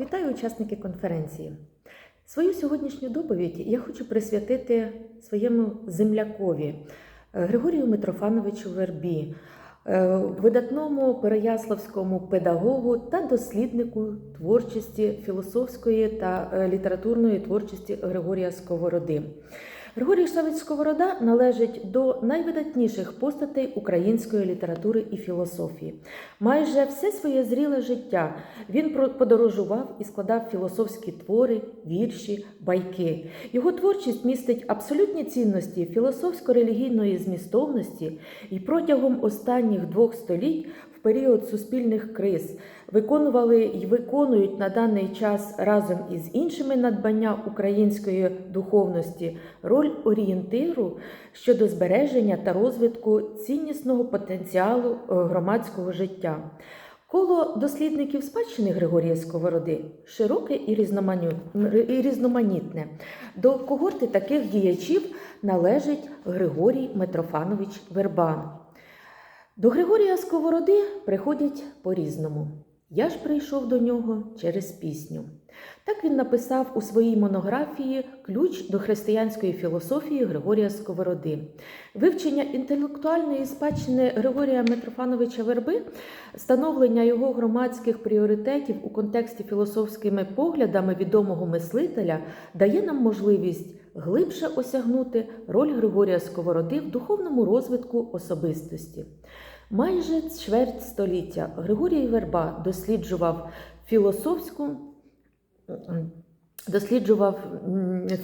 Вітаю учасники конференції. Свою сьогоднішню доповідь я хочу присвятити своєму землякові е, Григорію Митрофановичу Вербі, е, видатному переяславському педагогу та досліднику творчості філософської та е, літературної творчості Григорія Сковороди. Григорій Савич Сковорода належить до найвидатніших постатей української літератури і філософії. Майже все своє зріле життя він подорожував і складав філософські твори, вірші, байки. Його творчість містить абсолютні цінності філософсько-релігійної змістовності і протягом останніх двох століть період суспільних криз виконували і виконують на даний час разом із іншими надбання української духовності роль орієнтиру щодо збереження та розвитку ціннісного потенціалу е, громадського життя. Коло дослідників спадщини Григорія Сковороди широке і різноманітне. До когорти таких діячів належить Григорій Митрофанович Вербан. До Григорія Сковороди приходять по-різному. Я ж прийшов до нього через пісню. Так він написав у своїй монографії Ключ до християнської філософії Григорія Сковороди. Вивчення інтелектуальної спадщини Григорія Митрофановича Верби, становлення його громадських пріоритетів у контексті філософськими поглядами відомого мислителя дає нам можливість глибше осягнути роль Григорія Сковороди в духовному розвитку особистості. Майже чверть століття Григорій Верба досліджував філософську, досліджував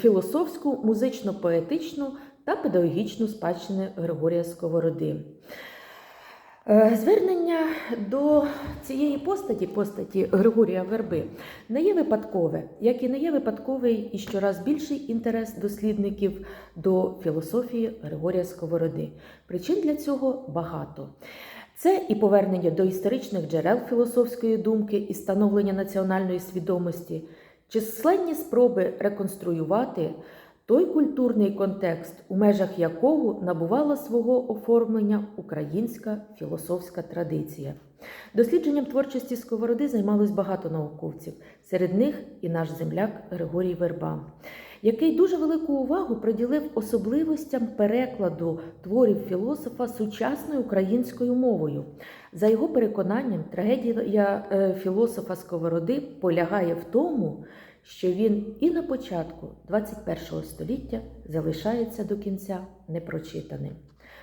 філософську, музично-поетичну та педагогічну спадщину Григорія Сковороди. Е, Звернення до цієї постаті, постаті Григорія Верби, не є випадкове, як і не є випадковий і щораз більший інтерес дослідників до філософії Григорія Сковороди. Причин для цього багато. Це і повернення до історичних джерел філософської думки і становлення національної свідомості, численні спроби реконструювати той культурний контекст, у межах якого набувала свого оформлення українська філософська традиція. Дослідженням творчості Сковороди займалось багато науковців, серед них і наш земляк Григорій Верба, який дуже велику увагу приділив особливостям перекладу творів філософа сучасною українською мовою. За його переконанням, трагедія е, філософа Сковороди полягає в тому, що він і на початку 21 століття залишається до кінця непрочитаним.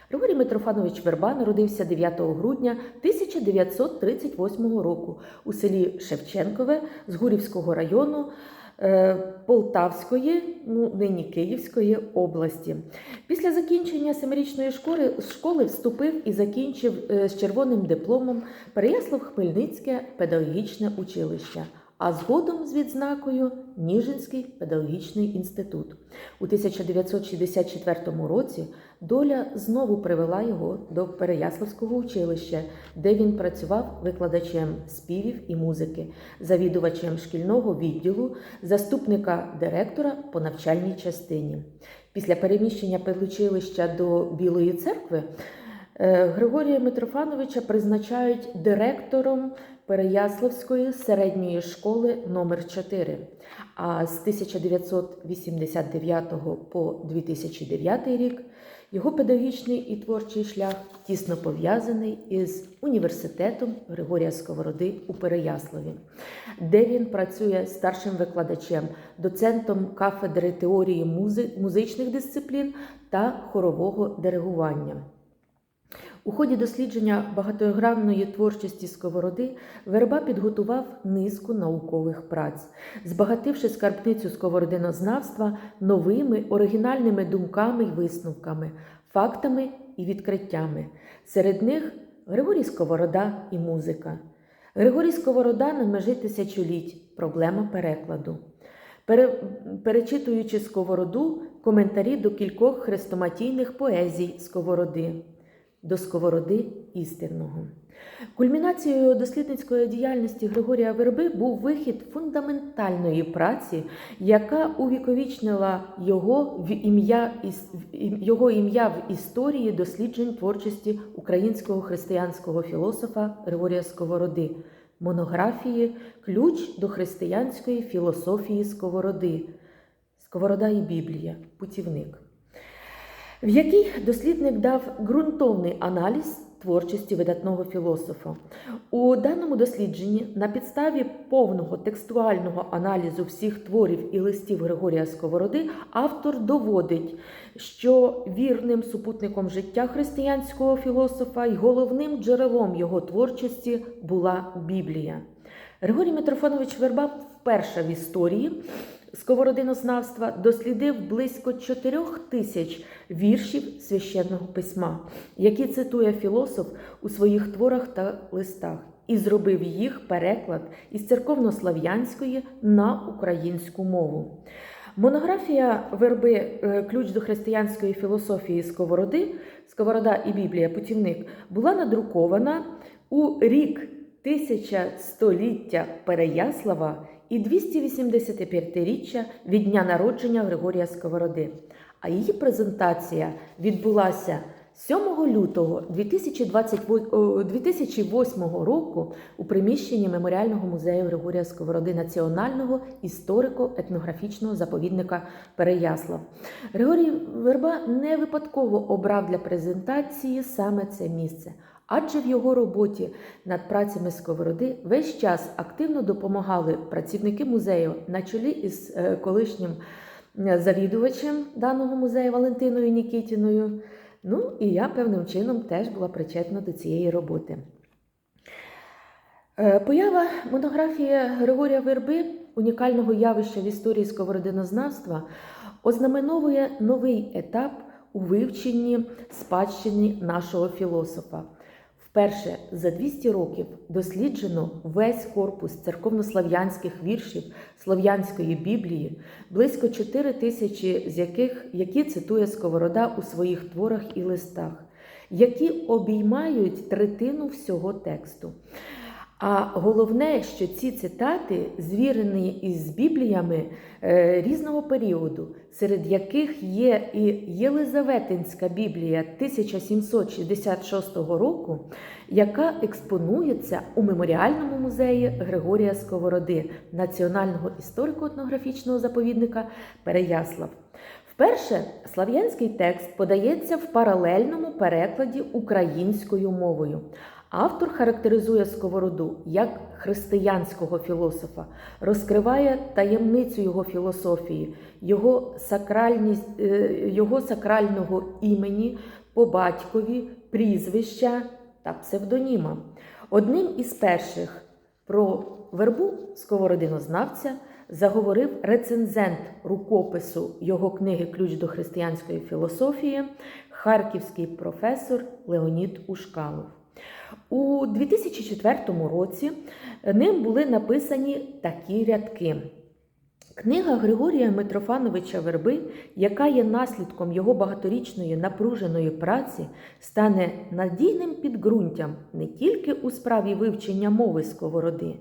Григорій Митрофанович Верба народився 9 грудня 1938 року у селі Шевченкове з Гурівського району е, Полтавської, ну нині Київської області. Після закінчення семирічної школи, школи вступив і закінчив е, з червоним дипломом Переяслав-Хмельницьке педагогічне училище а згодом з відзнакою Ніжинський педагогічний інститут. У 1964 році доля знову привела його до Переяславського училища, де він працював викладачем співів і музики, завідувачем шкільного відділу, заступника директора по навчальній частині. Після переміщення педучилища до Білої церкви Григорія Митрофановича призначають директором Переяславської середньої школи номер 4 А з 1989 по 2009 рік його педагогічний і творчий шлях тісно пов'язаний із університетом Григорія Сковороди у Переяславі, де він працює старшим викладачем, доцентом кафедри теорії музи- музичних дисциплін та хорового диригування. У ході дослідження багатогранної творчості Сковороди Верба підготував низку наукових праць, збагативши скарбницю сковородинознавства новими оригінальними думками й висновками, фактами і відкриттями. Серед них Григорій Сковорода і музика. Григорій Сковорода на межі тисячоліть. Проблема перекладу. Пере- Перечитуючи Сковороду, коментарі до кількох хрестоматійних поезій Сковороди до сковороди істинного. Кульмінацією дослідницької діяльності Григорія Верби був вихід фундаментальної праці, яка увіковічнила його в ім'я його ім'я в історії досліджень творчості українського християнського філософа Григорія Сковороди монографії Ключ до християнської філософії Сковороди. Сковорода і Біблія, путівник, в якій дослідник дав ґрунтовний аналіз творчості видатного філософа. У даному дослідженні на підставі повного текстуального аналізу всіх творів і листів Григорія Сковороди автор доводить, що вірним супутником життя християнського філософа і головним джерелом його творчості була Біблія. Григорій Митрофанович Верба вперше в історії сковородинознавства дослідив близько чотирьох тисяч віршів священного письма, які цитує філософ у своїх творах та листах, і зробив їх переклад із церковнослав'янської на українську мову. Монографія верби е, Ключ до християнської філософії Сковороди, Сковорода і Біблія Путівник була надрукована у рік 1100-ліття Переяслава і 285-річчя від дня народження Григорія Сковороди. А її презентація відбулася 7 лютого 2008 року у приміщенні Меморіального музею Григорія Сковороди Національного історико-етнографічного заповідника Переяслав. Григорій Верба не випадково обрав для презентації саме це місце. Адже в його роботі над працями сковороди весь час активно допомагали працівники музею на чолі із е, колишнім е, завідувачем даного музею Валентиною Нікітіною. Ну і я певним чином теж була причетна до цієї роботи. Е, Поява монографії Григорія Верби, унікального явища в історії сковородинознавства, ознаменовує новий етап у вивченні спадщини нашого філософа. Вперше за 200 років досліджено весь корпус церковнослав'янських віршів Слов'янської Біблії, близько 4 тисячі з яких які цитує Сковорода у своїх творах і листах, які обіймають третину всього тексту. А головне, що ці цитати звірені із бібліями е, різного періоду, серед яких є і Єлизаветинська Біблія 1766 року, яка експонується у меморіальному музеї Григорія Сковороди, Національного історико-етнографічного заповідника Переяслав. Вперше слав'янський текст подається в паралельному перекладі українською мовою. Автор характеризує Сковороду як християнського філософа, розкриває таємницю його філософії, його, сакральність, е, його сакрального імені по батькові, прізвища та псевдоніма. Одним із перших про вербу сковородинознавця заговорив рецензент рукопису його книги Ключ до християнської філософії, харківський професор Леонід Ушкалов. У 2004 році ним були написані такі рядки. Книга Григорія Митрофановича Верби, яка є наслідком його багаторічної напруженої праці, стане надійним підґрунтям не тільки у справі вивчення мови сковороди.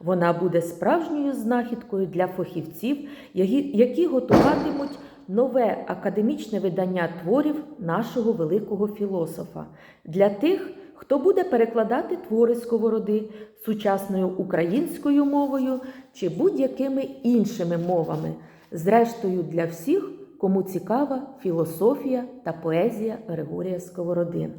Вона буде справжньою знахідкою для фахівців, які готуватимуть нове академічне видання творів нашого великого філософа для тих, хто буде перекладати твори сковороди сучасною українською мовою чи будь-якими іншими мовами, зрештою для всіх, кому цікава філософія та поезія Григорія Сковороди.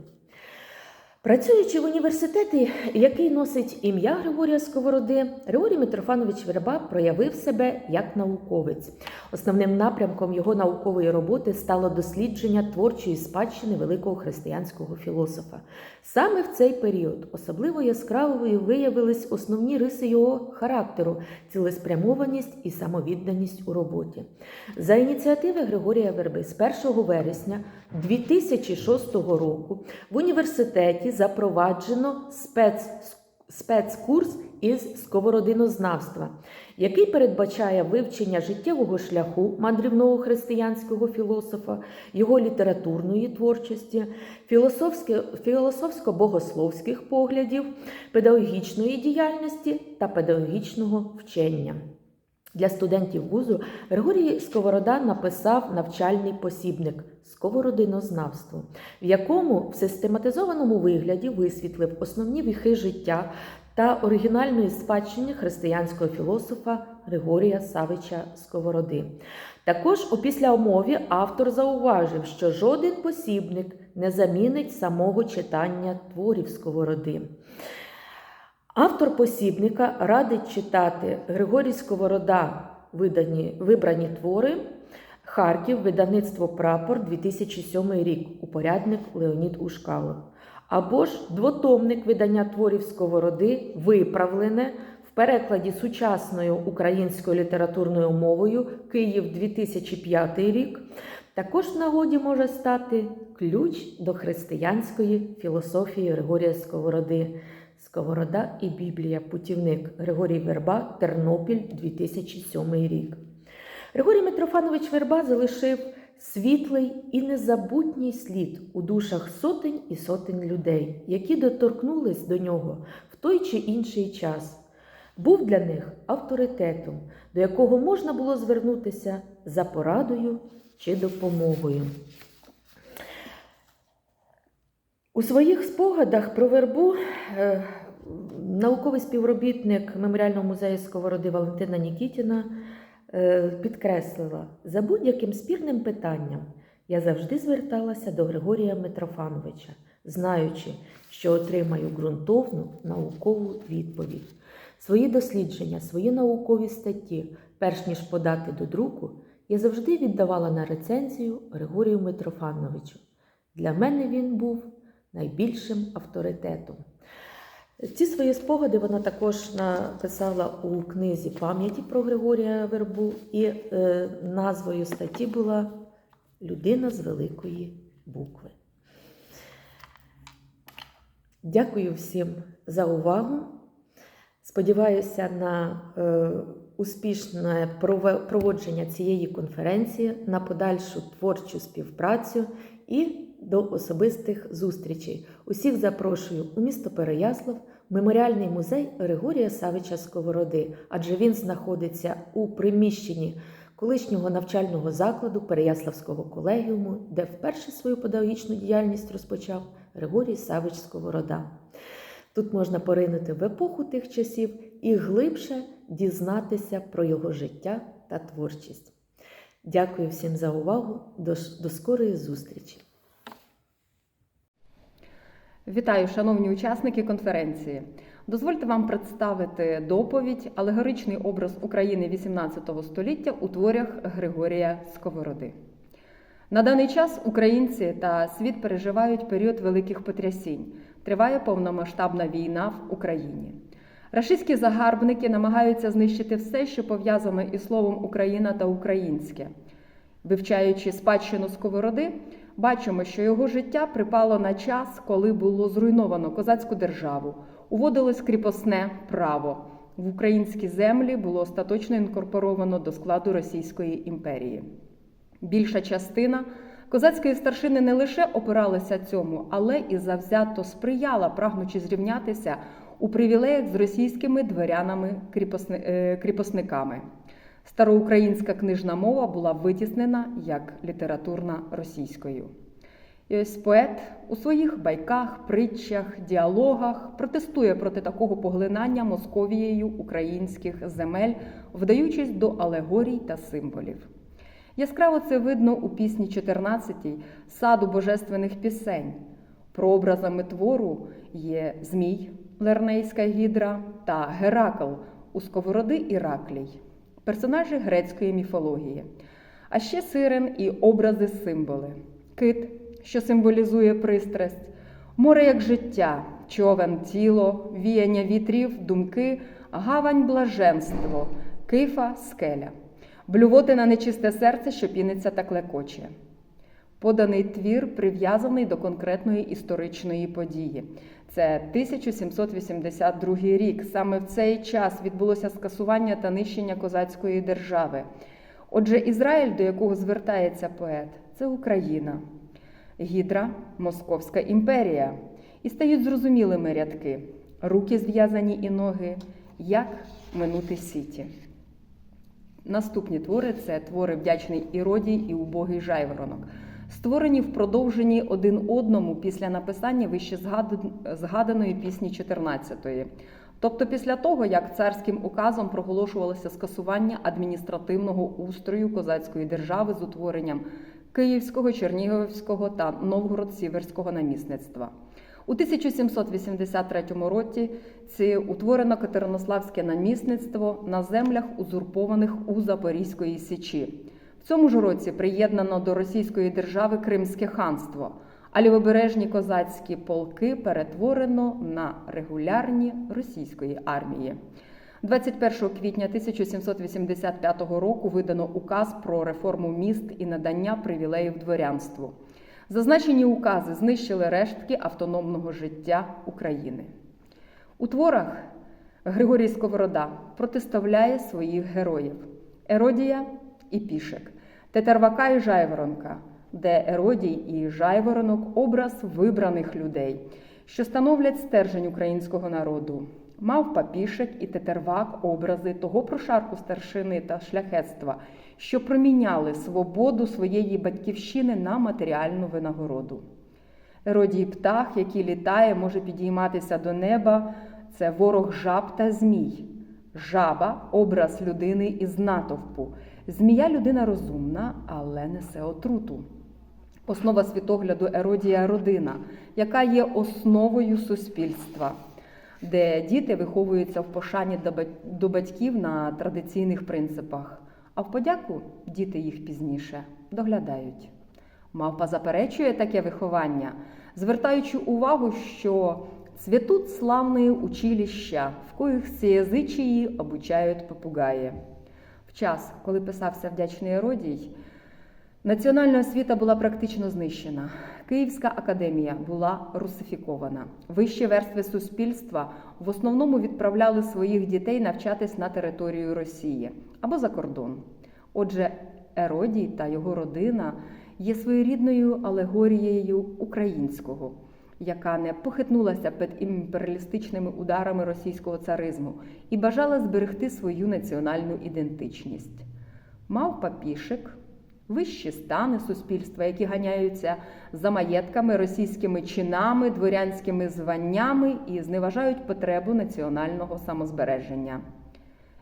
Працюючи в університеті, який носить ім'я Григорія Сковороди, Григорій Митрофанович Верба проявив себе як науковець. Основним напрямком його наукової роботи стало дослідження творчої спадщини великого християнського філософа. Саме в цей період особливо яскравою виявились основні риси його характеру, цілеспрямованість і самовідданість у роботі. За ініціативи Григорія Верби з 1 вересня 2006 року в університеті запроваджено спец, спецкурс із сковородинознавства, який передбачає вивчення життєвого шляху мандрівного християнського філософа, його літературної творчості, філософсько-богословських поглядів, педагогічної діяльності та педагогічного вчення. Для студентів вузу Григорій Сковорода написав навчальний посібник Сковородинознавство, в якому в систематизованому вигляді висвітлив основні віхи життя та оригінальної спадщини християнського філософа Григорія Савича Сковороди. Також у післяумові автор зауважив, що жоден посібник не замінить самого читання творів Сковороди. Автор посібника радить читати Григорій Сковорода видані, вибрані твори Харків, видавництво Прапор 2007 рік, упорядник Леонід Ушкалов. Або ж двотомник видання творів Сковороди виправлене в перекладі сучасною українською літературною мовою Київ 2005 рік. Також в нагоді може стати ключ до християнської філософії Григорія Сковороди. Сковорода і Біблія. Путівник Григорій Верба, Тернопіль 2007 рік. Григорій Митрофанович Верба залишив світлий і незабутній слід у душах сотень і сотень людей, які доторкнулись до нього в той чи інший час. Був для них авторитетом, до якого можна було звернутися за порадою чи допомогою. У своїх спогадах про вербу е, науковий співробітник Меморіального музею Сковороди Валентина Нікітіна е, підкреслила, за будь-яким спірним питанням я завжди зверталася до Григорія Митрофановича, знаючи, що отримаю ґрунтовну наукову відповідь. Свої дослідження, свої наукові статті, перш ніж подати до друку, я завжди віддавала на рецензію Григорію Митрофановичу. Для мене він був найбільшим авторитетом. Ці свої спогади вона також написала у книзі пам'яті про Григорія Вербу, і е, назвою статті була Людина з великої букви. Дякую всім за увагу. Сподіваюся на е, успішне проводження цієї конференції, на подальшу творчу співпрацю і до особистих зустрічей. Усіх запрошую у місто Переяслав, меморіальний музей Григорія Савича Сковороди, адже він знаходиться у приміщенні колишнього навчального закладу Переяславського колегіуму, де вперше свою педагогічну діяльність розпочав Григорій Савич Сковорода. Тут можна поринути в епоху тих часів і глибше дізнатися про його життя та творчість. Дякую всім за увагу. До, до скорої зустрічі! Вітаю, шановні учасники конференції. Дозвольте вам представити доповідь алегоричний образ України XVIII століття у творях Григорія Сковороди. На даний час українці та світ переживають період великих потрясінь. Триває повномасштабна війна в Україні. Рашистські загарбники намагаються знищити все, що пов'язано із словом Україна та українське. Вивчаючи спадщину сковороди, бачимо, що його життя припало на час, коли було зруйновано козацьку державу, уводилось кріпосне право. В українські землі було остаточно інкорпоровано до складу Російської імперії. Більша частина козацької старшини не лише опиралася цьому, але і завзято сприяла, прагнучи зрівнятися у привілеях з російськими дворянами кріпосниками. Староукраїнська книжна мова була витіснена як літературна російською. І ось поет у своїх байках, притчах, діалогах протестує проти такого поглинання Московією українських земель, вдаючись до алегорій та символів. Яскраво це видно у пісні 14 саду божественних пісень. Прообразами твору є Змій, Лернейська гідра та Геракл у сковороди Іраклій персонажі грецької міфології, а ще сирен і образи символи, кит, що символізує пристрасть, море як життя, човен, тіло, віяння вітрів, думки, гавань, блаженство, кифа, скеля, блювоти на нечисте серце, що піниться та клекоче. Поданий твір прив'язаний до конкретної історичної події. Це 1782 рік. Саме в цей час відбулося скасування та нищення козацької держави. Отже, Ізраїль, до якого звертається поет, це Україна, Гідра Московська імперія. І стають зрозумілими рядки: руки зв'язані і ноги, як минути сіті. Наступні твори це твори вдячний Іродій і убогий жайворонок створені в продовженні один одному після написання вище згаданої пісні 14-ї. Тобто після того, як царським указом проголошувалося скасування адміністративного устрою козацької держави з утворенням Київського, Чернігівського та Новгород-Сіверського намісництва. У 1783 році утворено Катеринославське намісництво на землях, узурпованих у Запорізької Січі. Цьому ж році приєднано до Російської держави Кримське ханство, а лівобережні козацькі полки перетворено на регулярні російської армії. 21 квітня 1785 року видано указ про реформу міст і надання привілеїв дворянству. Зазначені укази знищили рештки автономного життя України. У творах Григорій Сковорода протиставляє своїх героїв Еродія і Пішек, Тетервака і Жайворонка, де Еродій і Жайворонок образ вибраних людей, що становлять стержень українського народу. Мавпа Пішек і Тетервак образи того прошарку старшини та шляхетства, що проміняли свободу своєї батьківщини на матеріальну винагороду. Еродій птах, який літає, може підійматися до неба, це ворог жаб та змій. Жаба образ людини із натовпу. Змія людина розумна, але несе отруту. Основа світогляду еродія родина, яка є основою суспільства, де діти виховуються в пошані до батьків на традиційних принципах, а в подяку діти їх пізніше доглядають. Мавпа заперечує таке виховання, звертаючи увагу, що цвітуть славні училища, в коїх всеязичії обучають попугаї. Час, коли писався вдячний Еродій, Національна освіта була практично знищена. Київська академія була русифікована. Вищі верстви суспільства в основному відправляли своїх дітей навчатись на територію Росії або за кордон. Отже, Еродій та його родина є своєрідною алегорією українського, яка не похитнулася під імперіалістичними ударами російського царизму і бажала зберегти свою національну ідентичність. Мав папішик вищі стани суспільства, які ганяються за маєтками, російськими чинами, дворянськими званнями і зневажають потребу національного самозбереження.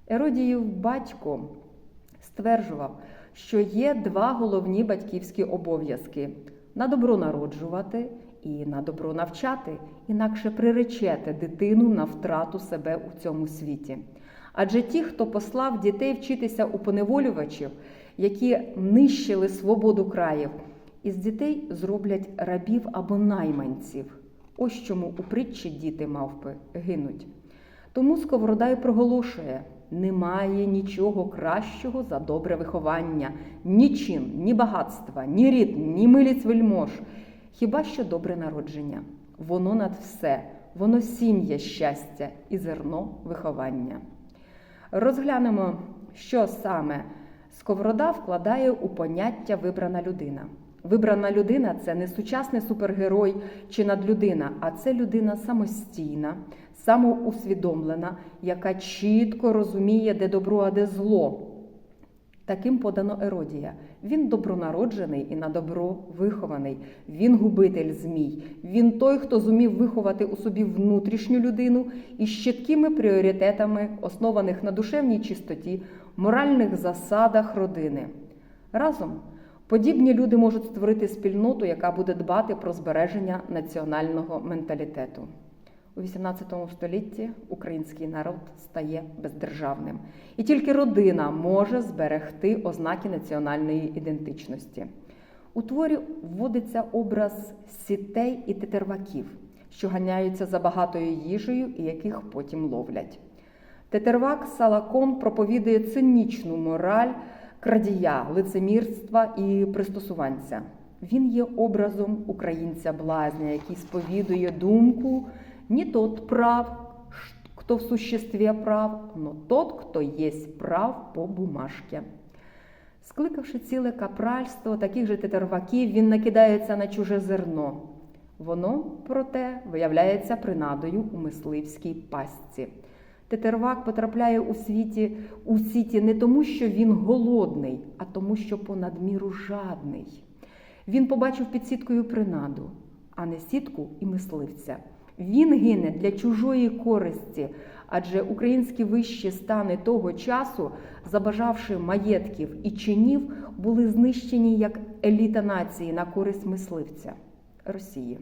Еродіїв батько стверджував, що є два головні батьківські обов'язки на добро народжувати і на добро навчати, інакше приречете дитину на втрату себе у цьому світі. Адже ті, хто послав дітей вчитися у поневолювачів, які нищили свободу країв, із дітей зроблять рабів або найманців. Ось чому у притчі діти мавпи гинуть. Тому Сковорода й проголошує: немає нічого кращого за добре виховання, ні чин, ні багатства, ні рід, ні миліць вельмож, хіба що добре народження. Воно над все, воно сім'я щастя і зерно виховання. Розглянемо, що саме Сковорода вкладає у поняття вибрана людина. Вибрана людина це не сучасний супергерой чи надлюдина, а це людина самостійна, самоусвідомлена, яка чітко розуміє, де добро, а де зло. Таким подано Еродія. Він добронароджений і на добро вихований. Він губитель змій. Він той, хто зумів виховати у собі внутрішню людину із чіткими пріоритетами, основаних на душевній чистоті, моральних засадах родини. Разом подібні люди можуть створити спільноту, яка буде дбати про збереження національного менталітету. У XVIII столітті український народ стає бездержавним, і тільки родина може зберегти ознаки національної ідентичності. У творі вводиться образ сітей і тетерваків, що ганяються за багатою їжею і яких потім ловлять. Тетервак Салакон проповідує цинічну мораль крадія, лицемірства і пристосуванця. Він є образом українця блазня, який сповідує думку не тот прав, кто в существе прав, но тот, кто есть прав по бумажке. Скликавши ціле капральство таких же тетерваків, він накидається на чуже зерно. Воно, проте, виявляється принадою у мисливській пастці. Тетервак потрапляє у світі у сіті не тому, що він голодний, а тому, що понад міру жадний. Він побачив під сіткою принаду, а не сітку і мисливця. Він гине для чужої користі, адже українські вищі стани того часу, забажавши маєтків і чинів, були знищені як еліта нації на користь мисливця Росії.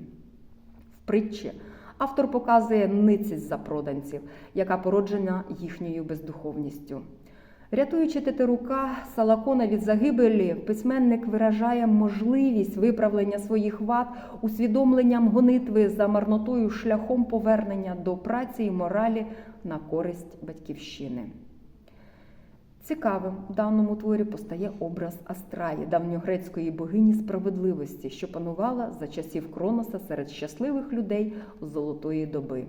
В притчі автор показує ницість запроданців, яка породжена їхньою бездуховністю. Рятуючи Тетерука Салакона від загибелі, письменник виражає можливість виправлення своїх вад усвідомленням гонитви за марнотою шляхом повернення до праці і моралі на користь батьківщини. Цікавим в даному творі постає образ Астраї, давньогрецької богині справедливості, що панувала за часів Кроноса серед щасливих людей золотої доби.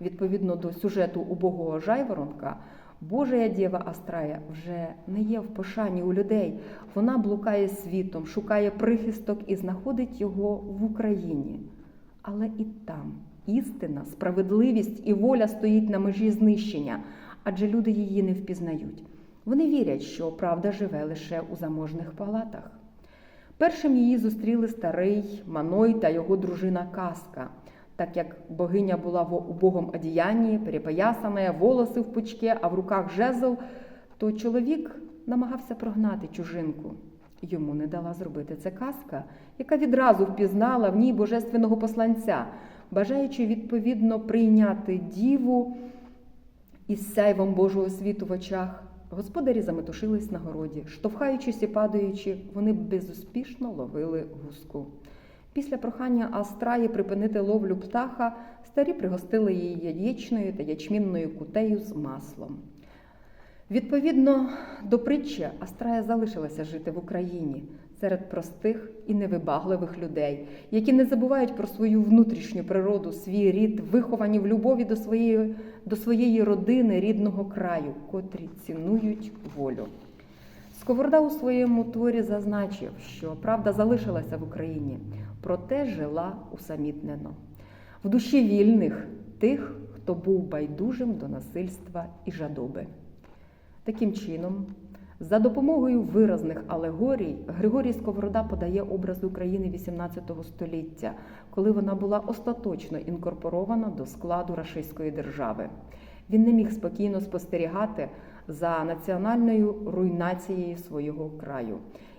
Відповідно до сюжету убогого жайворонка, Божая Дєва Астрая вже не є в пошані у людей. Вона блукає світом, шукає прихисток і знаходить його в Україні. Але і там істина, справедливість і воля стоїть на межі знищення, адже люди її не впізнають. Вони вірять, що правда живе лише у заможних палатах. Першим її зустріли старий Маной та його дружина Каска. Так як богиня була в убогом одіянні, перепоясана, волоси в пучки, а в руках жезл, то чоловік намагався прогнати чужинку. Йому не дала зробити це казка, яка відразу впізнала в ній божественного посланця, бажаючи відповідно прийняти діву із сяйвом Божого світу в очах. Господарі заметушились на городі, штовхаючись і падаючи, вони безуспішно ловили гуску. Після прохання Астраї припинити ловлю птаха, старі пригостили її яєчною та ячмінною кутею з маслом. Відповідно до притчі, Астрая залишилася жити в Україні серед простих і невибагливих людей, які не забувають про свою внутрішню природу, свій рід, виховані в любові до своєї, до своєї родини, рідного краю, котрі цінують волю. Сковорода у своєму творі зазначив, що правда залишилася в Україні, проте жила усамітнено. В душі вільних тих, хто був байдужим до насильства і жадоби. Таким чином, за допомогою виразних алегорій, Григорій Сковорода подає образ України XVIII століття, коли вона була остаточно інкорпорована до складу Рашистської держави. Він не міг спокійно спостерігати за національною руйнацією свого краю,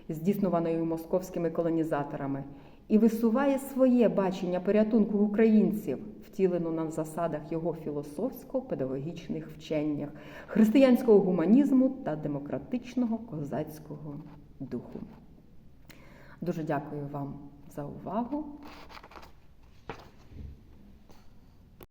здійснюваною московськими колонізаторами, і висуває своє бачення порятунку українців, втілену на засадах його філософсько-педагогічних вченнях, християнського гуманізму та демократичного козацького духу. Дуже дякую вам за увагу.